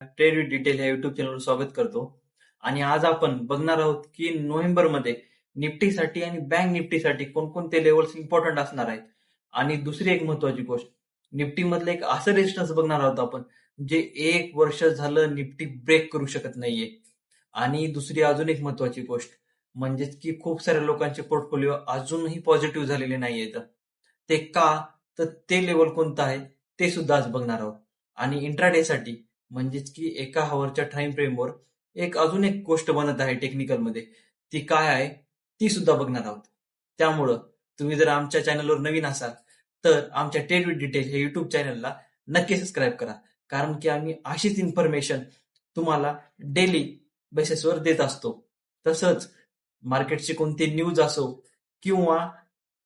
Trade with detail या YouTube चॅनलवर स्वागत करतो. आणि आज आपण बघणार आहोत की नोव्हेंबरमध्ये निफ्टीसाठी आणि बँक निफ्टीसाठी कोणकोणते लेवल्स इम्पॉर्टंट असणार आहेत. आणि दुसरी एक महत्वाची गोष्ट निफ्टी मधलं एक असं रेजिस्टन्स बघणार आहोत आपण जे एक वर्ष झालं निफ्टी ब्रेक करू शकत नाहीये. आणि दुसरी अजून एक महत्वाची गोष्ट म्हणजेच की खूप साऱ्या लोकांचे पोर्टफोलिओ अजूनही पॉझिटिव्ह झालेले नाहीयेत ते का? तर ते लेवल कोणतं आहे? ते सुद्धा आज बघणार आहोत. आणि इंट्राडे साठी म्हणजेच की एका हवरच्या टाइम फ्रेमवर एक अजून एक गोष्ट बनत आहे टेक्निकलमध्ये. ती काय आहे? ती सुद्धा बघणार आहोत. त्यामुळं तुम्ही जर आमच्या चॅनलवर नवीन असाल तर आमच्या टेड विथ डिटेल हे युट्यूब चॅनलला नक्की सबस्क्राईब करा. कारण की आम्ही अशीच इन्फॉर्मेशन तुम्हाला डेली बेसिसवर देत असतो. तसंच मार्केटची कोणती न्यूज असो किंवा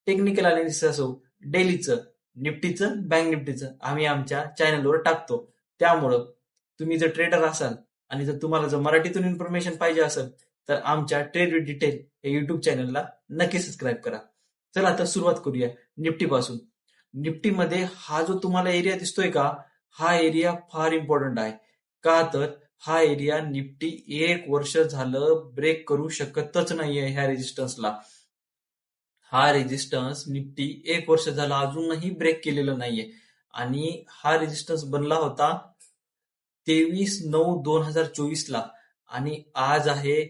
टेक्निकल अनालिसिस असो डेलीचं निफ्टीचं बँक निफ्टीचं आम्ही आमच्या चॅनलवर टाकतो. त्यामुळं तुम्ही जर ट्रेडर असाल आणि जर तुम्हाला जर मराठीतून इन्फॉर्मेशन पाहिजे असेल तर आमच्या ट्रेड विथ डिटेल या युट्यूब चॅनलला नक्की सबस्क्राईब करा. चला आता सुरुवात करूया निफ्टी पासून. निफ्टीमध्ये हा जो तुम्हाला एरिया दिसतोय का हा एरिया फार इम्पॉर्टंट आहे. का तर हा एरिया निफ्टी एक वर्ष झालं ब्रेक करू शकतच नाहीये ह्या रेजिस्टन्सला हा रेजिस्टन्स निफ्टी एक वर्ष झालं अजूनही ब्रेक केलेलं नाहीये. आणि हा रेजिस्टन्स बनला होता तेवीस नऊ दोन हजार चोवीस ला आणि आज आहे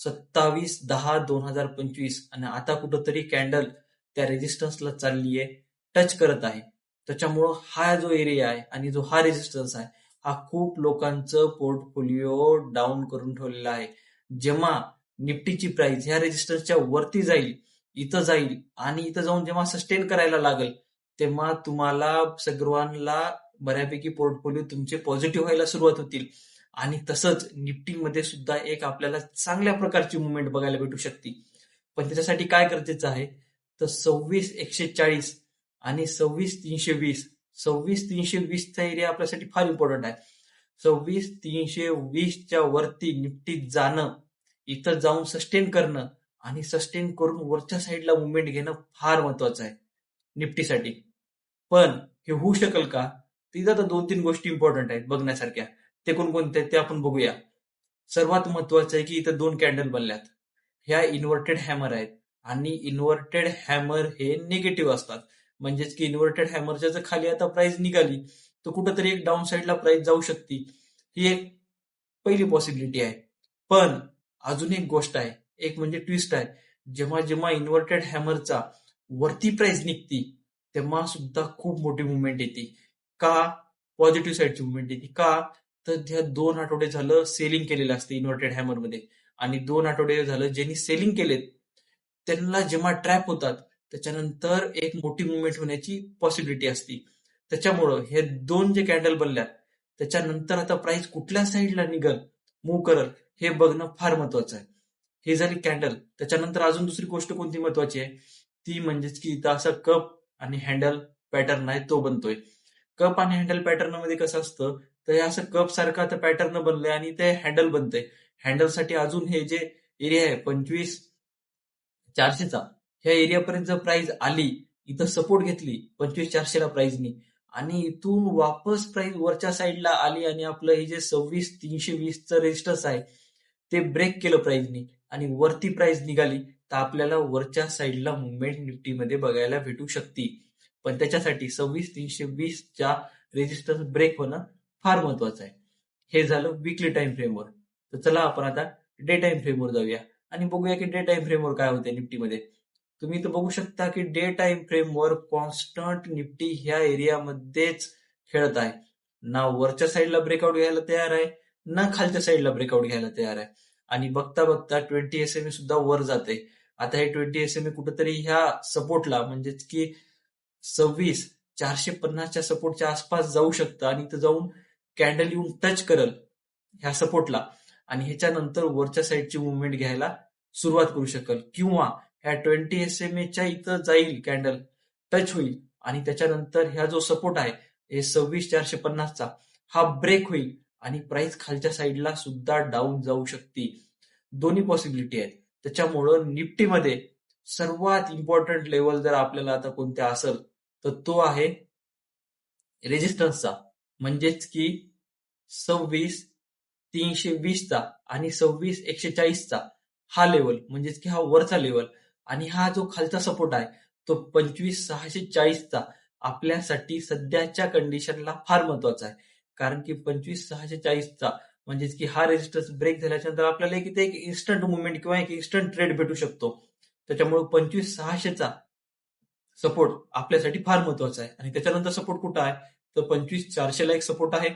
सत्तावीस दहा दोन हजार पंचवीस. आणि आता कुठंतरी कॅन्डल त्या रेजिस्टन्सला चालली आहे टच करत आहे. त्याच्यामुळं हा जो एरिया आहे आणि जो हा रेजिस्टन्स आहे हा खूप लोकांचं पोर्टफोलिओ डाऊन करून ठेवलेला आहे. जेव्हा निफ्टीची प्राइस ह्या रेजिस्टन्सच्या वरती जाईल इथं जाईल आणि इथं जाऊन जेव्हा सस्टेन करायला लागेल तेव्हा तुम्हाला सर्वांना बऱ्यापैकी पोर्टफोलिओ तुमचे पॉझिटिव्ह व्हायला सुरुवात होतील. आणि तसंच निफ्टीमध्ये सुद्धा एक आपल्याला चांगल्या प्रकारची मुवमेंट बघायला भेटू शकते. पण त्याच्यासाठी काय गरजेचं आहे? तर सव्वीस एकशे चाळीस आणि सव्वीस तीनशे वीस. सव्वीस तीनशे वीसचा एरिया आपल्यासाठी फार इम्पॉर्टंट आहे. सव्वीस तीनशे वीसच्या वरती निफ्टी जाणं इथं जाऊन सस्टेन करणं आणि सस्टेन करून वरच्या साईडला मुवमेंट घेणं फार महत्वाचं आहे. निफ्टीसाठी पण हे होऊ शकेल का? तिथं आता दोन तीन गोष्टी इम्पॉर्टंट आहेत बघण्यासारख्या. ते कोणकोणते ते आपण बघूया. सर्वात महत्वाचं आहे की इथं दोन कॅन्डल बनल्यात. ह्या इन्व्हर्टेड हॅमर आहेत आणि इन्व्हर्टेड हॅमर हे निगेटिव्ह असतात. म्हणजेच की इन्व्हर्टेड हॅमरच्या जर खाली आता प्राइस निघाली तर कुठंतरी एक डाऊन साईडला प्राइस जाऊ शकते. ही एक पहिली पॉसिबिलिटी आहे. पण अजून एक गोष्ट आहे एक म्हणजे ट्विस्ट आहे. जेव्हा जेव्हा इन्व्हर्टेड हॅमरचा वरती प्राइस निघती तेव्हा सुद्धा खूप मोठी मुवमेंट येते. का पॉझिटिव्ह साईडची मुवमेंट येते? का? तर त्या दोन आठवडे झालं सेलिंग केलेलं असतं इन्व्हर्टेड हॅमरमध्ये आणि दोन आठवडे झालं ज्यांनी सेलिंग केलेत त्यांना जेव्हा ट्रॅप होतात त्याच्यानंतर एक मोठी मुवमेंट होण्याची पॉसिबिलिटी असते. त्याच्यामुळं हे दोन जे कॅन्डल बनल्या, त्याच्यानंतर आता प्राइस कुठल्या साईडला निघल मूव्ह करल हे बघणं फार महत्वाचं आहे. हे झाली कॅन्डल त्याच्यानंतर अजून दुसरी गोष्ट कोणती महत्वाची आहे? ती म्हणजेच की इथं असा कप आणि हँडल पॅटर्न आहे तो बनतोय. कप आणि हँडल पॅटर्नमध्ये कसं असतं तर हे असं कप सारखं आता पॅटर्न बनलंय आणि ते हँडल बनतंय. हँडलसाठी अजून हे जे एरिया आहे पंचवीस चारशेचा ह्या एरियापर्यंत जर प्राइस आली इथं सपोर्ट घेतली पंचवीस चारशेला प्राइजनी आणि इथून वापस प्राइस वरच्या साईडला आली आणि आपलं हे जे सव्वीस तीनशे वीसचं रेजिस्टन्स आहे ते ब्रेक केलं प्राइजनी आणि वरती प्राइस निघाली तर आपल्याला वरच्या साईडला मुवमेंट निफ्टीमध्ये बघायला भेटू शकते. पण त्याच्यासाठी सव्वीस तीनशे वीसच्या रेजिस्टन्स ब्रेक होणं फार महत्वाचं आहे. हे झालं विकली टाइम फ्रेमवर तर चला आपण आता डे टाइम फ्रेमवर जाऊया. आणि बघूया की डे टाइम फ्रेमवर काय होते निफ्टीमध्ये. तुम्ही तर बघू शकता की डे टाइम फ्रेमवर कॉन्स्टंट निफ्टी ह्या एरियामध्येच खेळत आहे. ना वरच्या साईडला ब्रेकआउट घ्यायला तयार आहे ना खालच्या साईडला ब्रेकआउट घ्यायला तयार आहे. आणि बघता बघता ट्वेंटी एस एम सुद्धा वर जाते आता हे ट्वेंटी एस एम कुठेतरी ह्या सपोर्टला म्हणजेच की सव्वीस चारशे पन्नासच्या सपोर्टच्या आसपास जाऊ शकतं आणि इथं जाऊन कॅन्डल येऊन टच करल ह्या सपोर्टला. आणि ह्याच्यानंतर वरच्या साईडची मुवमेंट घ्यायला सुरुवात करू शकेल. किंवा ह्या ट्वेंटी एस एम एच्या इथं जाईल कॅन्डल टच होईल आणि त्याच्यानंतर ह्या जो सपोर्ट आहे हे सव्वीस चारशे पन्नासचा हा ब्रेक होईल आणि प्राइस खालच्या साईडला सुद्धा डाऊन जाऊ शकते. दोन्ही पॉसिबिलिटी आहेत. त्याच्यामुळं निफ्टीमध्ये सर्वात इम्पॉर्टंट लेवल जर आपल्याला आता कोणत्या असेल तर तो आहे रेजिस्टन्सचा म्हणजेच की सव्वीस तीनशे वीसचा आणि सव्वीस एकशे चाळीसचा हा लेवल म्हणजेच की हा वरचा लेवल आणि हा जो खालचा सपोर्ट आहे तो पंचवीस सहाशे चाळीसचा आपल्यासाठी सध्याच्या कंडिशनला फार महत्त्वाचा आहे. कारण की पंचवीस सहाशे चाळीसचा म्हणजेच की हा रेजिस्टन्स ब्रेक झाल्याच्यानंतर आपल्याला एक एक इन्स्टंट मुवमेंट किंवा एक इन्स्टंट ट्रेड भेटू शकतो. त्याच्यामुळे पंचवीस सहाशेचा सपोर्ट आपल्यासाठी फार महत्त्वाचा आहे. आणि त्याच्यानंतर सपोर्ट कुठं आहे? तर पंचवीस चारशेला एक सपोर्ट आहे.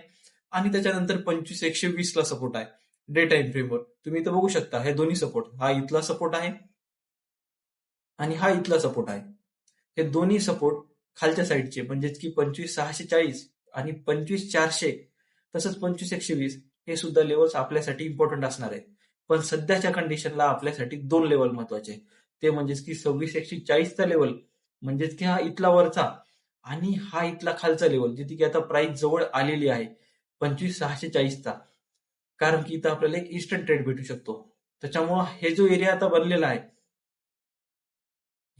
आणि त्याच्यानंतर पंचवीस एकशे वीस ला सपोर्ट आहे. डे टाइम फ्रेमवर तुम्ही इथं बघू शकता हे दोन्ही सपोर्ट. हा इथला सपोर्ट आहे आणि हा इथला सपोर्ट आहे. हे दोन्ही सपोर्ट खालच्या साईडचे म्हणजेच की पंचवीस सहाशे चाळीस आणि पंचवीस चारशे तसंच पंचवीस एकशे वीस हे सुद्धा लेवल्स आपल्यासाठी इम्पॉर्टंट असणार आहे पण सध्याच्या कंडिशनला आपल्यासाठी दोन लेवल महत्त्वाचे ते म्हणजेच की सव्वीस एकशे चाळीसचा लेवल म्हणजेच की हा इथला वरचा आणि हा इथला खालचा लेवल जिथे की आता प्राइस जवळ आलेली आहे पंचवीस सहाशे चाळीसचा. कारण की इथं आपल्याला एक इन्स्टंट ट्रेड भेटू शकतो. त्याच्यामुळं हे जो एरिया आता बनलेला आहे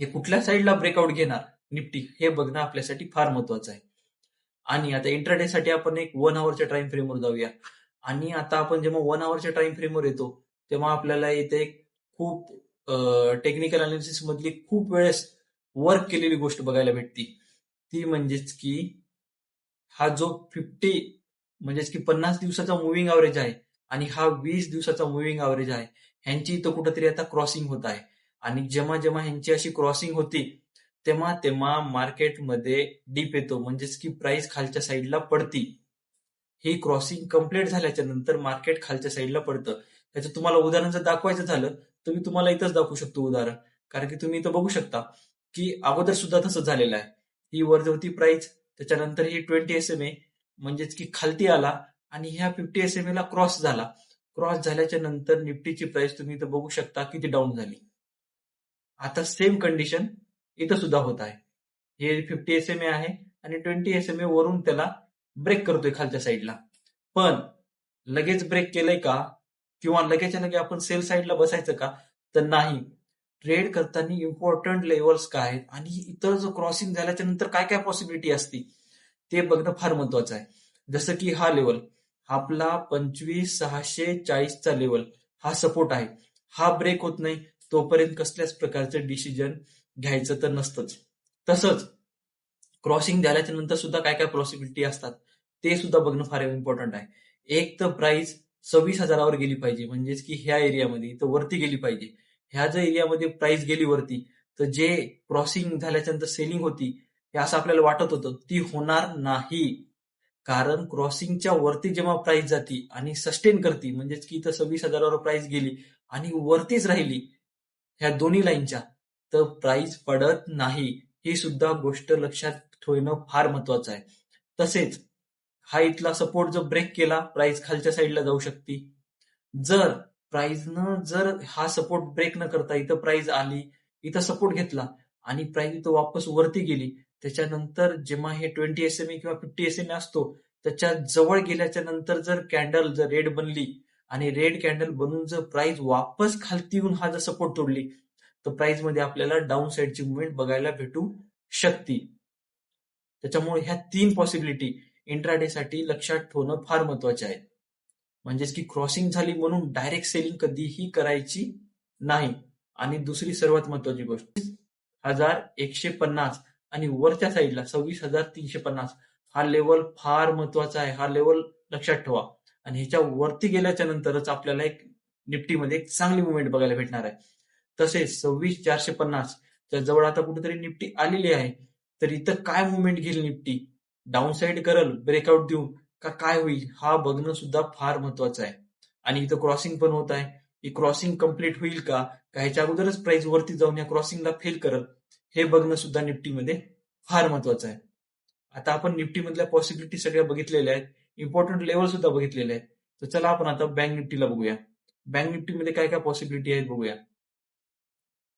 हे कुठल्या साईडला ब्रेकआउट घेणार? निफ्टी हे बघणं आपल्यासाठी फार महत्वाचं आहे. आणि आता इंटरडे साठी आपण एक वन आवरच्या टाइम फ्रेमवर जाऊया. आणि आता आपण जेव्हा वन आवरच्या टाइम फ्रेमवर येतो तेव्हा आपल्याला इथे खूप टेक्निकल अनालिसिस मधली खूप वेळेस वर्क केलेली गोष्ट बघायला भेटती. ती म्हणजेच की हा जो फिफ्टी म्हणजेच की पन्नास दिवसाचा मुव्हिंग अवरेज आहे आणि हा वीस दिवसाचा मुव्हिंग अवरेज आहे ह्यांची इथं कुठंतरी आता क्रॉसिंग होत आहे. आणि जेव्हा जेव्हा ह्यांची अशी क्रॉसिंग होती तेव्हा तेव्हा मार्केटमध्ये डीप येतो म्हणजेच की प्राइस खालच्या साईडला पडती. ही क्रॉसिंग कंप्लीट झाल्याच्यानंतर मार्केट खालच्या साईडला पडतं. त्याचं तुम्हाला उदाहरण जर दाखवायचं झालं तर मी तुम्हाला इथंच दाखवू शकतो उदाहरण. कारण की तुम्ही इथं बघू शकता की अगोदर सुद्धा तसंच झालेलं आहे. ही वर होती प्राइस त्याच्यानंतर ही ट्वेंटी एस एम ए म्हणजेच की खालती आला आणि ह्या फिफ्टी एस एम ला क्रॉस झाला. क्रॉस झाल्याच्यानंतर निफ्टीची प्राइस तुम्ही इथं बघू शकता किती डाऊन झाली. आता सेम कंडिशन इथं सुद्धा होत आहे. हे फिफ्टी एस एम ए आहे आणि ट्वेंटी एस एम ए वरून त्याला ब्रेक करतोय खालच्या साईडला पण लगेच ब्रेक केलंय का? किंवा लगेच्या लगे आपण सेल साईडला बसायचं का? तर नाही. ट्रेड करताना इम्पॉर्टंट लेवल्स काय आहेत आणि इतर जो क्रॉसिंग झाल्याच्यानंतर काय काय पॉसिबिलिटी असती ते बघणं फार महत्वाचं आहे. जसं की हा लेवल आपला पंचवीस सहाशे चाळीसचा लेवल हा सपोर्ट आहे. हा ब्रेक होत नाही तोपर्यंत कसल्याच प्रकारचं डिसिजन घ्यायचं तर नसतंच. तसंच क्रॉसिंग झाल्याच्यानंतर सुद्धा काय काय पॉसिबिलिटी असतात ते सुद्धा बघणं फार इम्पॉर्टंट आहे. एक तर प्राइस सव्वीस हजारावर गेली पाहिजे म्हणजेच की ह्या एरियामध्ये तर वरती गेली पाहिजे. ह्या जर एरियामध्ये प्राइस गेली वरती तर जे क्रॉसिंग झाल्याच्यानंतर सेलिंग होती हे असं आपल्याला वाटत होतं ती होणार नाही. कारण क्रॉसिंगच्या वरती जेव्हा प्राइस जाती आणि सस्टेन करती म्हणजेच की इथं सव्वीस हजारावर प्राइस गेली आणि वरतीच राहिली ह्या दोन्ही लाईनच्या तर प्राइस पडत नाही. ही सुद्धा गोष्ट लक्षात ठेवणं फार महत्वाचं आहे. तसेच हा इथला सपोर्ट जर ब्रेक केला प्राइस खालच्या साईडला जाऊ शकते. जर प्राईजनं जर हा सपोर्ट ब्रेक न करता इथं प्राईज आली इथं सपोर्ट घेतला आणि प्राईज इथं वापस वरती गेली त्याच्यानंतर जेव्हा हे ट्वेंटी एसएमई किंवा फिफ्टी एसएमई असतो त्याच्याजवळ गेल्याच्यानंतर जर कॅन्डल जर रेड बनली आणि रेड कॅन्डल बनून जर प्राइस वापस खालती येऊन हा जर सपोर्ट तोडली तर प्राइसमध्ये आपल्याला डाऊन साईडची मुवमेंट बघायला भेटू शकते. त्याच्यामुळे ह्या तीन पॉसिबिलिटी इंट्राडे साठी लक्षात ठेवणं फार महत्त्वाचे आहे म्हणजेच की क्रॉसिंग झाली म्हणून डायरेक्ट सेलिंग कधीही करायची नाही. आणि दुसरी सर्वात महत्वाची गोष्ट हजार एकशे पन्नास आणि वरच्या साईडला सव्वीस हजार तीनशे पन्नास हा लेवल फार महत्त्वाचा आहे. हा लेवल लक्षात ठेवा. आणि ह्याच्या वरती गेल्याच्या नंतरच आपल्याला एक निफ्टीमध्ये एक चांगली मुवमेंट बघायला भेटणार आहे. तसेच सव्वीस चारशे पन्नास च्या जवळ आता कुठेतरी निफ्टी आलेली आहे. तर इथं काय मुवमेंट घेईल निफ्टी? डाऊन साईड करल ब्रेकआउट देऊन. का काय होईल? हा बघणं सुद्धा फार महत्वाचं आहे. आणि इथं क्रॉसिंग पण होत आहे. ही क्रॉसिंग कंप्लीट होईल का? ह्याच्या अगोदरच प्राइस वरती जाऊन या क्रॉसिंगला फेल करल हे बघणं सुद्धा निफ्टीमध्ये फार महत्वाचं आहे. आता आपण निफ्टी मधल्या पॉसिबिलिटी सगळ्या बघितलेल्या आहेत. इम्पॉर्टंट लेवल सुद्धा बघितलेले आहेत. तर चला आपण आता बँक निफ्टीला बघूया. बँक निफ्टीमध्ये काय काय पॉसिबिलिटी आहेत बघूया.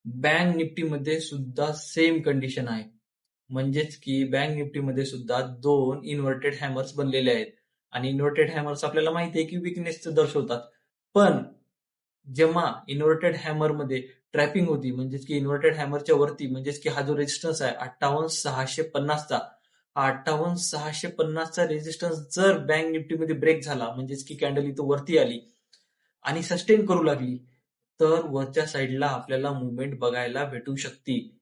बँक निफ्टीमध्ये सुद्धा सेम कंडिशन आहे. म्हणजेच की बँक निफ्टीमध्ये सुद्धा दोन इन्व्हर्टेड हॅमर्स बनलेले आहेत. आणि इन्व्हर्टेड हॅमर्स आपल्याला माहिती आहे की विकनेस दर्शवतात. पण जेव्हा इन्व्हर्टेड हॅमरमध्ये ट्रॅपिंग होती म्हणजेच की इन्व्हर्टेड हॅमरच्या वरती म्हणजेच की हा जो रेजिस्टन्स आहे अठ्ठावन्न सहाशे पन्नासचा हा अठ्ठावन्न सहाशे पन्नासचा रेजिस्टन्स जर बँक निफ्टीमध्ये ब्रेक झाला म्हणजेच की कॅन्डल इथं वरती आली आणि सस्टेन करू लागली तर वरच्या साईडला आपल्याला मुवमेंट बघायला भेटू शकते.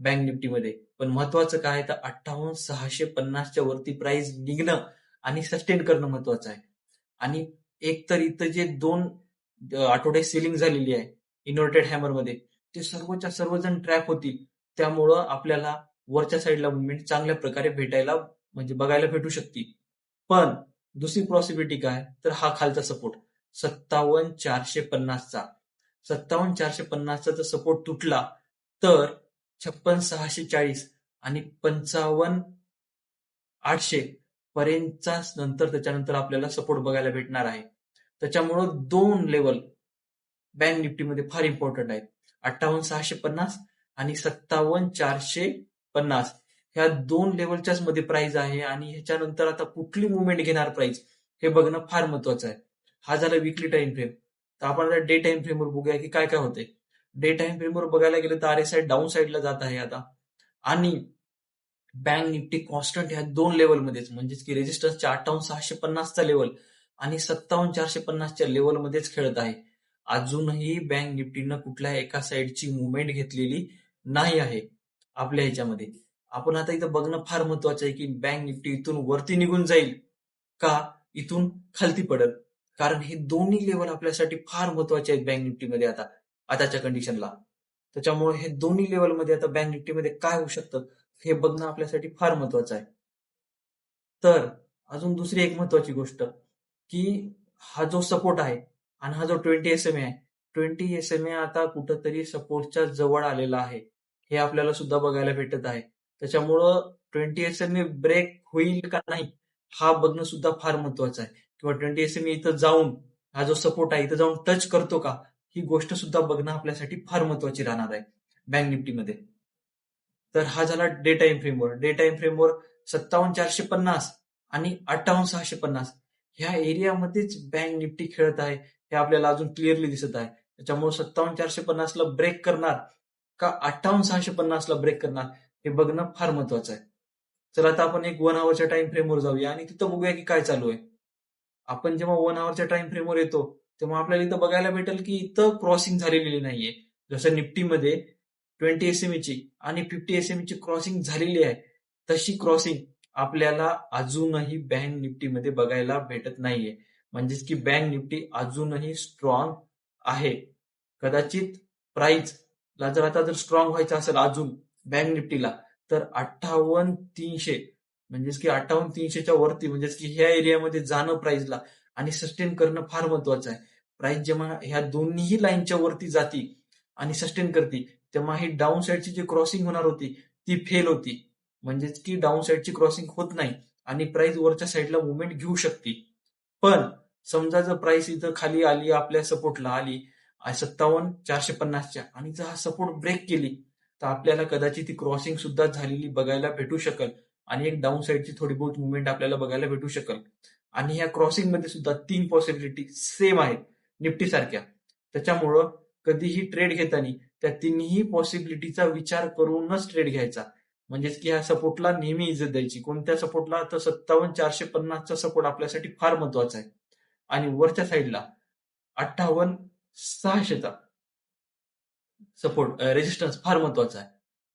बँक निफ्टीमध्ये. पण महत्वाचं काय तर अठ्ठावन्न सहाशे पन्नासच्या वरती प्राइस निघणं आणि सस्टेन करणं महत्वाचं आहे. आणि एक तर इथं जे दोन आठवडे सेलिंग झालेली आहे इन्व्हर्टेड हॅमरमध्ये ते सर्वच्या सर्वजण ट्रॅप होतील. त्यामुळं आपल्याला वरच्या साईडला मुवमेंट चांगल्या प्रकारे भेटायला म्हणजे बघायला भेटू शकते पण दुसरी पॉसिबिलिटी काय? तर हा खालचा सपोर्ट सत्तावन्न चारशे पन्नासचा. सत्तावन्न चारशे पन्नासचा जर सपोर्ट तुटला तर छप्पन सहाशे चाळीस आणि पंचावन्न आठशे पर्यंतचा नंतर त्याच्यानंतर आपल्याला सपोर्ट बघायला भेटणार आहे. त्याच्यामुळं दोन लेवल बँक निफ्टीमध्ये फार इम्पॉर्टंट आहेत. अठ्ठावन्न सहाशे पन्नास आणि सत्तावन्न चारशे पन्नास. ह्या दोन लेवलच्याच मध्ये प्राइस आहे आणि ह्याच्यानंतर आता कुठली मुवमेंट घेणार प्राइस हे बघणं फार महत्वाचं आहे. हा झाला विकली टाइम फ्रेम तर आपण आता डे टाइम फ्रेमवर बघूया की काय काय होते डे टाइम फ्रेमवर बघायला गेलं तर आर एस आय डाऊन साईडला जात आहे आता. आणि बँक निफ्टी कॉन्स्टंट ह्या दोन लेवलमध्येच म्हणजेच की रेजिस्टन्सच्या अठ्ठावन्न सहाशे पन्नासचा लेवल आणि सत्तावन्न चारशे पन्नासच्या लेवलमध्येच खेळत आहे. अजूनही बँक निफ्टीनं कुठल्या एका साईडची मुवमेंट घेतलेली नाही आहे आपल्या ह्याच्यामध्ये. आपण आता इथं बघणं फार महत्वाचं आहे की बँक निफ्टी इथून वरती निघून जाईल का इथून खालती पडल? कारण हे दोन्ही लेवल आपल्यासाठी फार महत्त्वाचे आहेत बँक निफ्टीमध्ये आता. आताच्या कंडिशनला त्याच्यामुळे हे दोन्ही लेवलमध्ये आता बँक निफ्टीमध्ये काय होऊ शकतं हे बघणं आपल्यासाठी फार महत्वाचं आहे. तर अजून दुसरी एक महत्वाची गोष्ट की हा जो सपोर्ट आहे आणि हा जो ट्वेंटी एस एम ए आहे ट्वेंटी एस एम ए आता कुठंतरी सपोर्टच्या जवळ आलेला आहे. हे आपल्याला सुद्धा बघायला भेटत आहे. त्याच्यामुळं twenty S M A break होईल का नाही हा बघणं सुद्धा फार महत्वाचं आहे. किंवा ट्वेंटी एस एम ए इथं जाऊन हा जो सपोर्ट आहे इथं जाऊन टच करतो का ही गोष्ट सुद्धा बघणं आपल्यासाठी फार महत्वाची राहणार आहे. बँक निफ्टीमध्ये. तर हा झाला डे टाइम फ्रेमवर डे टाइम फ्रेमवर सत्तावन्न चारशे पन्नास आणि अठ्ठावन्न सहाशे पन्नास ह्या एरियामध्येच बँक निफ्टी खेळत आहे. हे आपल्याला अजून क्लिअरली दिसत आहे. त्याच्यामुळे सत्तावन्न चारशे पन्नासला ब्रेक करणार का अठ्ठावन्न सहाशे पन्नासला ब्रेक करणार हे बघणं फार महत्वाचं आहे. चला आता आपण एक वन आवरच्या टाइम फ्रेमवर जाऊया आणि तिथं बघूया की काय चालू आहे. आपण जेव्हा वन आवरच्या टाइम फ्रेमवर येतो तेव्हा आपल्याला इथं बघायला भेटेल की इथं क्रॉसिंग झालेली नाहीये. जसं निफ्टीमध्ये ट्वेंटी एसएमईची आणि फिफ्टी एसएमईची क्रॉसिंग झालेली आहे तशी क्रॉसिंग आपल्याला अजूनही बँक निफ्टीमध्ये बघायला भेटत नाहीये. म्हणजेच की बँक निफ्टी अजूनही स्ट्रॉंग आहे. कदाचित प्राइस ला जर आता जर स्ट्रॉंग व्हायचं असेल अजून बँक निफ्टीला तर अठ्ठावन्न तीनशे म्हणजेच की अठ्ठावन्न तीनशेच्या वरती म्हणजेच की ह्या एरियामध्ये जाणं प्राइसला आणि सस्टेन करणं फार महत्वाचं आहे. प्राइस जेव्हा ह्या दोन्ही लाईनच्या वरती जाती आणि सस्टेन करते तेव्हा ही डाऊन साईडची जी क्रॉसिंग होणार होती ती फेल होती. म्हणजेच की डाऊन साईडची क्रॉसिंग होत नाही आणि प्राइस वरच्या साईडला मुवमेंट घेऊ शकते. पण समजा जर प्राइस इथं खाली आली आपल्या सपोर्टला आली सत्तावन्न चारशे पन्नासच्या आणि जर हा सपोर्ट ब्रेक केली तर आपल्याला कदाचित ती क्रॉसिंग सुद्धा झालेली बघायला भेटू शकल आणि एक डाऊन साईडची थोडी बहुत मुवमेंट आपल्याला बघायला भेटू शकल. आणि ह्या क्रॉसिंगमध्ये सुद्धा तीन पॉसिबिलिटी सेम आहेत. निफ्टी सारख्या त्याच्यामुळं कधीही ट्रेड घेताना त्या तिन्ही पॉसिबिलिटीचा विचार करूनच ट्रेड घ्यायचा. म्हणजेच की ह्या सपोर्टला नेहमी इज्जत द्यायची. कोणत्या सपोर्टला तर सत्तावन्न चारशे पन्नासचा सपोर्ट आपल्यासाठी फार महत्त्वाचा आहे. आणि वरच्या साईडला अठ्ठावन्न सहाशेचा सपोर्ट रेजिस्टन्स फार महत्त्वाचा आहे.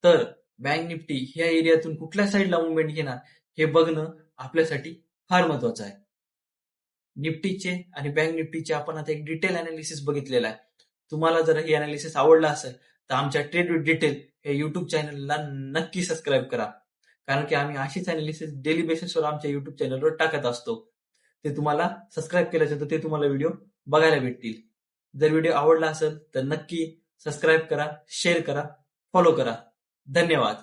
तर बँक निफ्टी ह्या एरियातून कुठल्या साईडला मुवमेंट घेणार? हे बघणं आपल्यासाठी फार महत्वाचं आहे. निफ्टीचे आणि बँक निफ्टीचे आपण आता एक डिटेल अनालिसिस बघितलेला आहे. तुम्हाला जर हे अनालिसिस आवडलं असेल तर आमच्या ट्रेड विथ डिटेल हे युट्यूब चॅनलला नक्की सबस्क्राईब करा. कारण की आम्ही अशीच अनालिसिस डेली बेसिसवर आमच्या युट्यूब चॅनलवर टाकत असतो. ते तुम्हाला सबस्क्राईब केल्याचं तर ते तुम्हाला व्हिडिओ बघायला भेटतील. जर व्हिडिओ आवडला असेल तर नक्की सबस्क्राईब करा शेअर करा फॉलो करा. धन्यवाद.